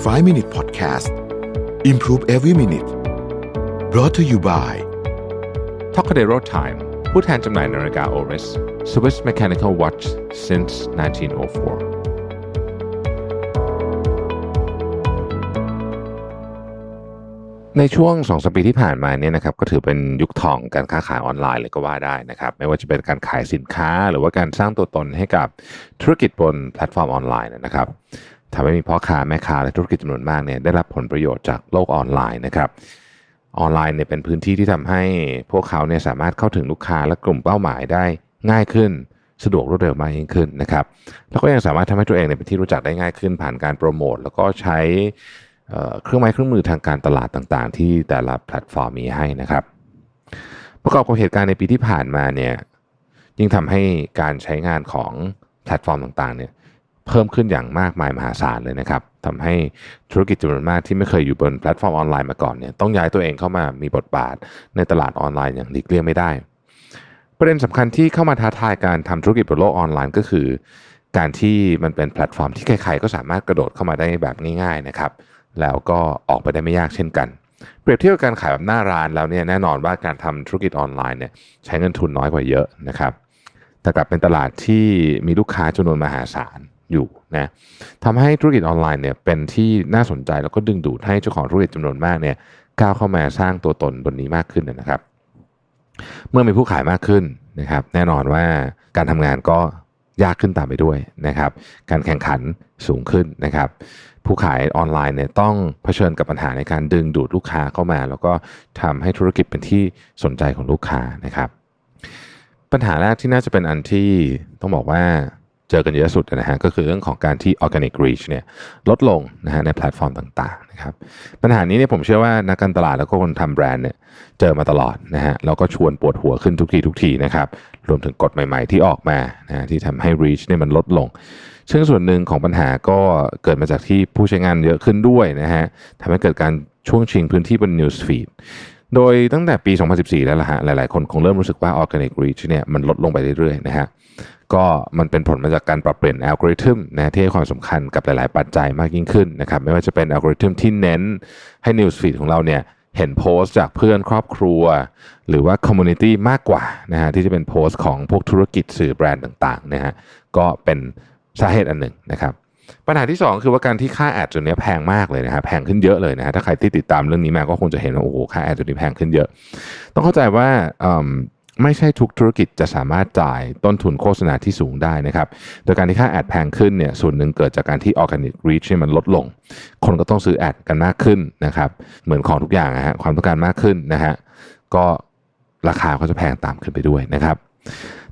5 Minute Podcast Improve Every Minute brought to you by t o c a d e r o Time ผู้แทนจำหน่ายนาฬิกา Oris Swiss Mechanical Watch since 1904 ในช่วง2สัปดาห์ที่ผ่านมาเนี่ยนะครับก็ถือเป็นยุคทองการค้าขายออนไลน์เลยก็ว่าได้นะครับ ไม่ว่าจะเป็นการขายสินค้าหรือว่าการสร้างตัวตนให้กับธุรกิจบนแพลตฟอร์มออนไลน์นะครับ ทำให้มีพ่อค้าแม่ค้าและธุรกิจจำนวนมากเนี่ยได้รับผลประโยชน์จากโลกออนไลน์นะครับ ออนไลน์เนี่ยเป็นพื้นที่ที่ทำให้พวกเขาเนี่ยสามารถเข้าถึงลูกค้าและกลุ่มเป้าหมายได้ง่ายขึ้น สะดวกรวดเร็วมากยิ่งขึ้นนะครับ แล้วก็ยังสามารถทำให้ตัวเองเนี่ยเป็นที่รู้จักได้ง่ายขึ้น ผ่านการโปรโมทแล้วก็ใช้เครื่องไม้เครื่องมือทางการตลาดต่างๆ ที่แต่ละแพลตฟอร์มมีให้นะครับ ประกอบกับเหตุการณ์ในปีที่ผ่านมาเนี่ยยิ่งทำให้การใช้งานของแพลตฟอร์มต่างๆเนี่ย เพิ่มขึ้นอย่างมากมายมหาศาลเลยนะครับทำให้ธุรกิจจำนวนมากที่ไม่เคยอยู่บนแพลตฟอร์มออนไลน์มาก่อนเนี่ยต้องย้ายตัวเองเข้ามามีบทบาทในตลาดออนไลน์อย่างหลีกเลี่ยงไม่ได้ ประเด็นสำคัญที่เข้ามาท้าทายการทำธุรกิจบนโลกออนไลน์ก็คือ การที่มันเป็นแพลตฟอร์มที่ใครๆก็สามารถกระโดดเข้ามาได้แบบง่ายๆนะครับแล้วก็ออกไปได้ไม่ยากเช่นกัน เปรียบเทียบกับการขายแบบหน้าร้านแล้วเนี่ยแน่นอนว่าการทำธุรกิจออนไลน์เนี่ยใช้เงินทุนน้อยกว่าเยอะนะครับแต่กลับเป็นตลาดที่มีลูกค้าจำนวนมหาศาล อยู่นะทำให้ธุรกิจออนไลน์เนี่ยเป็นที่น่าสนใจแล้วก็ดึงดูดให้เจ้าของธุรกิจจำนวนมากเนี่ยก้าวเข้ามาสร้างตัวตนบนนี้มากขึ้นนะครับ เมื่อมีผู้ขายมากขึ้นนะครับ แน่นอนว่าการทำงานก็ยากขึ้นตามไปด้วยนะครับ การแข่งขันสูงขึ้นนะครับ ผู้ขายออนไลน์เนี่ยต้องเผชิญกับปัญหาในการดึงดูดลูกค้าเข้ามา แล้วก็ทำให้ธุรกิจเป็นที่สนใจของลูกค้านะครับ ปัญหาแรกที่น่าจะเป็นอันที่ต้องบอกว่า เจอกันเยอะสุดนะฮะก็คือเรื่องของการที่ organic reach เนี่ยลดลงนะฮะในแพลตฟอร์มต่างๆนะครับปัญหานี้เนี่ยผมเชื่อว่านักการตลาดแล้วก็คนทำแบรนด์เนี่ยเจอมาตลอดนะฮะแล้วก็ชวนปวดหัวขึ้นทุกทีทุกทีนะครับรวมถึงกฎใหม่ๆที่ออกมานะที่ทำให้ reach เนี่ยมันลดลง ซึ่งส่วนหนึ่งของปัญหาก็เกิดมาจากที่ผู้ใช้งานเยอะขึ้นด้วยนะฮะทำให้เกิดการช่วงชิงพื้นที่บน news feed โดยตั้งแต่ปี 2014 แล้วล่ะฮะหลายๆ คนคงเริ่มรู้สึกว่า organic reach เนี่ยมันลดลงไปเรื่อยๆนะฮะก็มันเป็นผลมาจากการปรับเปลี่ยนอัลกอริทึมนะที่ให้ความสำคัญกับหลายๆ ปัจจัยมากยิ่งขึ้นนะครับไม่ว่าจะเป็นอัลกอริทึมที่เน้นให้ News Feed ของเราเนี่ยเห็นโพสต์จากเพื่อนครอบครัว หรือว่าคอมมูนิตี้มากกว่านะฮะที่จะเป็นโพสต์ของพวกธุรกิจสื่อแบรนด์ต่างๆนะฮะก็เป็นสาเหตุอันหนึ่งนะครับ ปัญหาที่ 2 คือว่าการที่ค่าแอดตัวนี้แพงมากเลยนะฮะแพงขึ้นเยอะเลยนะฮะถ้าใครที่ติดตามเรื่องนี้มาก็คงจะเห็นว่าโอ้โหค่าแอดตัวนี้แพงขึ้นเยอะ ต้องเข้าใจว่าไม่ใช่ทุกธุรกิจจะสามารถจ่ายต้นทุนโฆษณาที่สูงได้นะครับ โดยการที่ค่าแอดแพงขึ้นเนี่ยส่วนหนึ่งเกิดจากการที่ Organic Reach มันลดลง คนก็ต้องซื้อแอดกันมากขึ้นนะครับ เหมือนของทุกอย่างนะฮะความต้องการมากขึ้นนะฮะก็ราคาก็จะแพงตามขึ้นไปด้วยนะครับ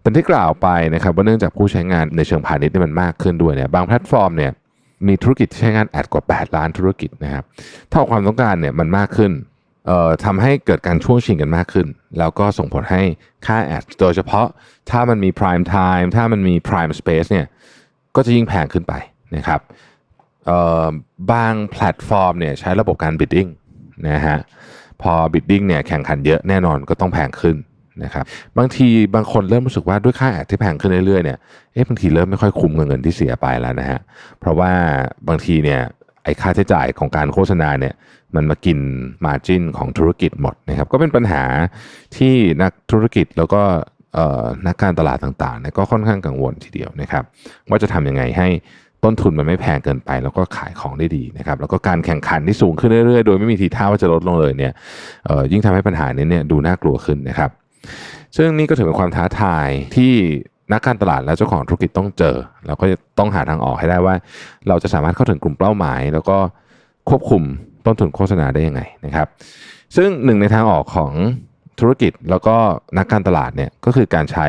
แต่ที่กล่าวไปนะครับว่าเนื่องจากผู้ใช้งานในเชิงพาณิชย์มันมากขึ้นด้วยเนี่ยบางแพลตฟอร์มเนี่ยมีธุรกิจที่ใช้งานแอดกว่า 8 ล้านธุรกิจนะครับถ้าความต้องการเนี่ยมันมากขึ้นเอ่อทำให้เกิดการช่วงชิงกันมากขึ้น แล้วก็ส่งผลให้ค่าแอดโดยเฉพาะถ้ามันมี prime time ถ้ามันมี prime space เนี่ยก็จะยิ่งแพงขึ้นไปนะครับเอ่อบางแพลตฟอร์มเนี่ยใช้ระบบการ bidding นะฮะพอ bidding เนี่ยแข่งขันเยอะแน่นอนก็ต้องแพงขึ้น นะครับบางทีบางคนเริ่มรู้สึกว่าด้วยค่าแอดที่แพงขึ้นเรื่อยๆเนี่ยเอ๊ะบางทีเริ่มไม่ค่อยคุ้มกับเงินที่เสียไปแล้วนะฮะเพราะว่าบางทีเนี่ยไอ้ค่าใช้จ่ายของการโฆษณาเนี่ยมันมากินมาจินของธุรกิจหมดนะครับก็เป็นปัญหาที่นักธุรกิจแล้วก็นักการตลาดต่างๆเนี่ยก็ค่อนข้างกังวลทีเดียวนะครับว่าจะทำยังไงให้ต้นทุนมันไม่แพงเกินไป แล้วก็ขายของได้ดีนะครับแล้วก็การแข่งขันที่สูงขึ้นเรื่อยๆ โดยไม่มีทีท่าว่าจะลดลงเลยเนี่ยยิ่งทำให้ปัญหานี้เนี่ยดูน่ากลัวขึ้นนะครับ ซึ่งนี่ก็ถือเป็นความท้าทายที่นักการตลาดและเจ้าของธุรกิจต้องเจอ เราก็จะต้องหาทางออกให้ได้ว่า เราจะสามารถเข้าถึงกลุ่มเป้าหมาย แล้วก็ควบคุมต้นทุนโฆษณาได้ยังไงนะครับ ซึ่งหนึ่งในทางออกของธุรกิจแล้วก็นักการตลาดเนี่ยก็คือการใช้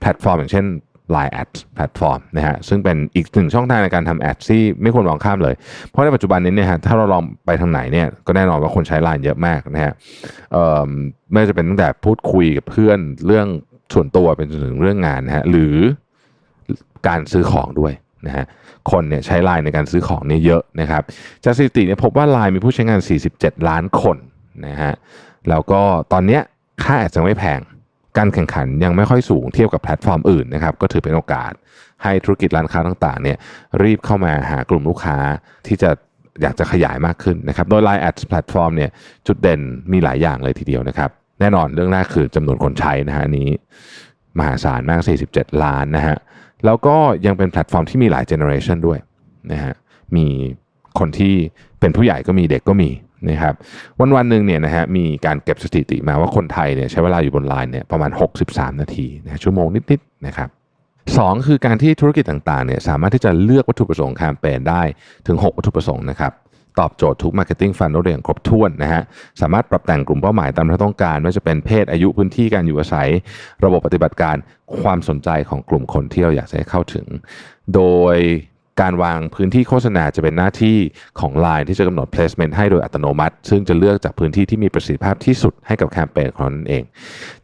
แพลตฟอร์ม อย่างเช่น Line Ads แพลตฟอร์มนะฮะซึ่งเป็นอีกหนึ่งช่องทางในการทำแอดที่ไม่ควรมองข้ามเลย เพราะในปัจจุบันนี้เนี่ยฮะถ้าเราลองไปทางไหนเนี่ยก็แน่นอนว่าคนใช้ Line เยอะมากนะฮะไม่จะเป็นตั้งแต่พูดคุยกับเพื่อนเรื่องส่วนตัวเป็นถึงเรื่องงานนะฮะหรือการซื้อของด้วยนะฮะคนเนี่ยใช้ไลน์ในการซื้อของเนี่ยเยอะนะครับจากสถิติเนี่ยพบว่าไลน์มีผู้ใช้งาน 47 ล้านคนนะฮะแล้วก็ตอนเนี้ยค่าแอดจะไม่แพง การแข่งขันยังไม่ค่อยสูงเทียบกับแพลตฟอร์มอื่นนะครับก็ถือเป็นโอกาส ให้ธุรกิจร้านค้าต่างๆเนี่ยรีบเข้ามาหากลุ่มลูกค้าที่จะอยากจะขยายมากขึ้นนะครับโดย Line Ads Platform เนี่ยจุดเด่นมีหลายอย่างเลยทีเดียวนะครับ แน่นอนเรื่องแรกคือจำนวนคนใช้นะฮะนี้ มหาศาลมาก 47 ล้านนะฮะแล้วก็ยังเป็นแพลตฟอร์มที่มีหลายเจเนอเรชันด้วยนะฮะมีคนที่เป็นผู้ใหญ่ก็มีเด็กก็มี นะครับวันวันหนึ่งเนี่ยนะฮะมีการเก็บสถิติมาว่าคนไทยเนี่ยใช้เวลาอยู่บนไลน์เนี่ยประมาณ 63 นาทีนะชั่วโมงนิดๆนะครับสองคือการที่ธุรกิจต่างๆเนี่ยสามารถที่จะเลือกวัตถุประสงค์แคมเปญได้ถึง 6 วัตถุประสงค์นะครับตอบโจทย์ทุก Marketing Funnel ได้อย่างครบถ้วนนะฮะสามารถปรับแต่งกลุ่มเป้าหมายตามที่ต้องการไม่ว่าจะเป็นเพศอายุพื้นที่การอยู่อาศัย ระบบปฏิบัติการความสนใจของกลุ่มคนที่เราอยากจะให้เข้าถึง โดย การวางพื้นที่โฆษณาจะเป็นหน้าที่ของ Line ที่จะกำหนด placement ให้โดยอัตโนมัติ ซึ่งจะเลือกจากพื้นที่ที่มีประสิทธิภาพที่สุดให้กับแคมเปญของนั่นเอง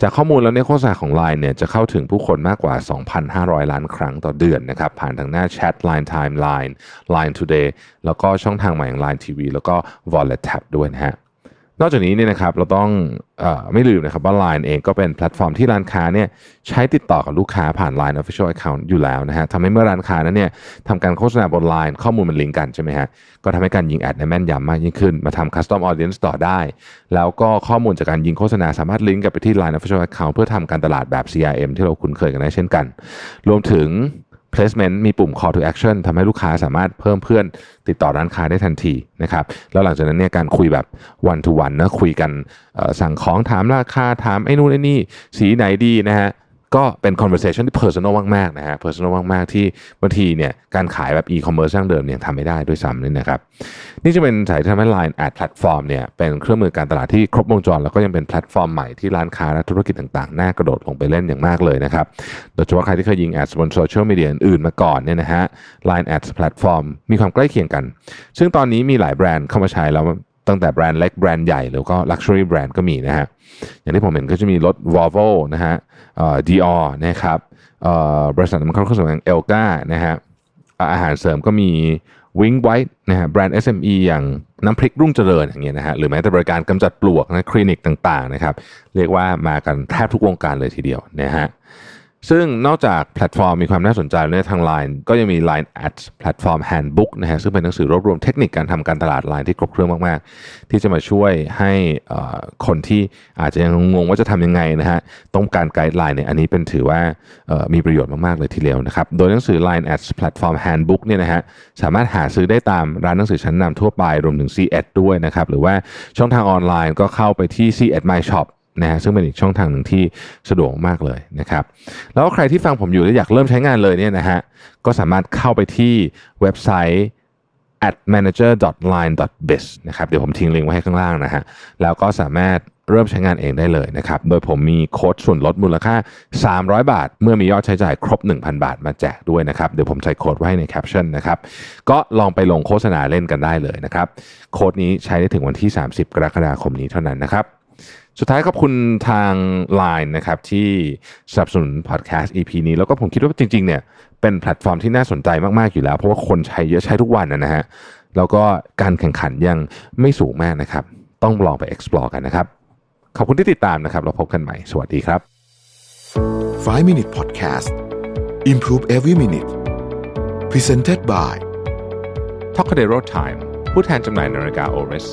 จากข้อมูลแล้วเนี่ยโฆษณาของ Line เนี่ยจะเข้าถึงผู้คนมากกว่า 2,500 ล้านครั้งต่อเดือนนะครับ ผ่านทางหน้าแชท Line Timeline Line Today แล้วก็ช่องทางใหม่อย่าง Line TV แล้วก็ Wallet Tab ด้วยนะฮะ นอกจากนี้เนี่ยนะครับเราต้องอไม่ลืมนะครับว่า Line เองก็เป็นแพลตฟอร์มที่ร้านค้าเนี่ยใช้ติดต่อกับลูกค้าผ่าน Line Official Account อยู่แล้วนะฮะทำให้เมื่อร้านค้านั้นเนี่ยทำการโฆษณาบน Line ข้อมูลมันลิงก์กันใช่ไหมฮะก็ทำให้การยิงแอดในแม่นยำมากยิ่งขึ้น มาทำ Custom Audience ต่อได้ แล้วก็ข้อมูลจากการยิงโฆษณาสามารถลิงก์กับไปที่ Line Official Account เพื่อทำการตลาดแบบ CRM ที่เราคุ้นเคยกันได้เช่นกัน รวมถึง placement มีปุ่ม call to action ทำให้ลูกค้าสามารถเพิ่มเพื่อนติดต่อร้านค้าได้ทันทีนะครับแล้วหลังจากนั้นเนี่ยการคุยแบบ one to one นะคุยกันสั่งของถามราคาถามไอ้นู่นไอ้นี่สีไหนดีนะฮะ ก็เป็น conversation ที่ personal มากๆนะฮะ personal มากๆ ที่บางทีเนี่ยการขายแบบ e-commerce ดั้งเดิมเนี่ยทำไม่ได้ด้วยซ้ำนี่นะครับ นี่จะเป็นสายที่ทำให้ Line Ad Platform เนี่ยเป็นเครื่องมือการตลาดที่ครบวงจร แล้วก็ยังเป็นแพลตฟอร์มใหม่ที่ร้านค้าและธุรกิจต่างๆ น่ากระโดดลงไปเล่นอย่างมากเลยนะครับ โดยเฉพาะใครที่เคยยิงแอดบนโซเชียลมีเดียอื่นๆมาก่อนเนี่ยนะฮะ Line Ad Platform มีความใกล้เคียงกัน ซึ่งตอนนี้มีหลายแบรนด์เข้ามาใช้แล้ว ตั้งแต่แบรนด์เล็กแบรนด์ใหญ่แล้วก็ Luxury แบรนด์ก็มีนะฮะอย่างที่ผมเห็นก็จะมีรถ Volvo นะฮะเอ่อ Dior นะครับเอ่อบริษัทมันเครื่องสำอางเอลกานะฮะอาหารเสริมก็มี Wing White นะฮะแบรนด์ SME อย่างน้ำพริกรุ่งเจริญอย่างเงี้ยนะฮะหรือแม้แต่บริการกำจัดปลวกนะคลินิกต่างๆนะครับ เรียกว่ามากันแทบทุกวงการเลยทีเดียวนะฮะ ซึ่งนอกจากแพลตฟอร์มมีความน่าสนใจแล้วเนี่ยทาง Line ก็ยังมี Line Ads Platform Handbook นะฮะซึ่งเป็นหนังสือรวบรวมเทคนิคการทำการตลาด Line ที่ครบเครื่องมากๆ ที่จะมาช่วยให้คนที่อาจจะยังงงว่าจะทำยังไงนะฮะต้องการไกด์ไลน์เนี่ยอันนี้เป็นถือว่ามีประโยชน์มาก ๆ เลยทีเดียวนะครับโดยหนังสือ Line Ads Platform Handbook เนี่ยนะฮะสามารถหาซื้อได้ตามร้านหนังสือชั้นนำทั่วไปรวมถึง c ีด้วยนะครับหรือว่าช่องทางออนไลน์ก็เข้าไปที่ c ี My Shop นะฮะซึ่งเป็นอีกช่องทางหนึ่งที่สะดวกมากเลยนะครับ แล้วก็ใครที่ฟังผมอยู่แล้วอยากเริ่มใช้งานเลยเนี่ยนะฮะก็สามารถเข้าไปที่เว็บไซต์ at manager.line.biz นะครับเดี๋ยวผมทิ้งลิงก์ไว้ให้ข้างล่างนะฮะแล้วก็สามารถเริ่มใช้งานเองได้เลยนะครับ โดยผมมีโค้ดส่วนลดมูลค่า 300 บาท เมื่อมียอดใช้จ่ายครบ 1,000 บาทมาแจกด้วยนะครับ เดี๋ยวผมใส่โค้ดไว้ให้ในแคปชั่นนะครับ ก็ลองไปลงโฆษณาเล่นกันได้เลยนะครับ โค้ดนี้ใช้ได้ถึงวันที่ 30 กรกฎาคมนี้เท่านั้นนะครับ สุดท้ายขอบคุณทาง Line นะครับที่สนับสนุนพอดแคสต์ EP นี้ แล้วก็ผมคิดว่าจริงๆเนี่ยเป็นแพลตฟอร์มที่น่าสนใจมากๆอยู่แล้ว เพราะว่าคนใช้เยอะใช้ทุกวันนะฮะแล้วก็การแข่งขันยังไม่สูงมากนะครับ ต้องลองไป explore กันนะครับ ขอบคุณที่ติดตามนะครับ เราพบกันใหม่ สวัสดีครับ 5 Minute Podcast Improve Every Minute Presented by t o c a d e r o Time ผู้แทนจำหน่ายนาฬิกา Oris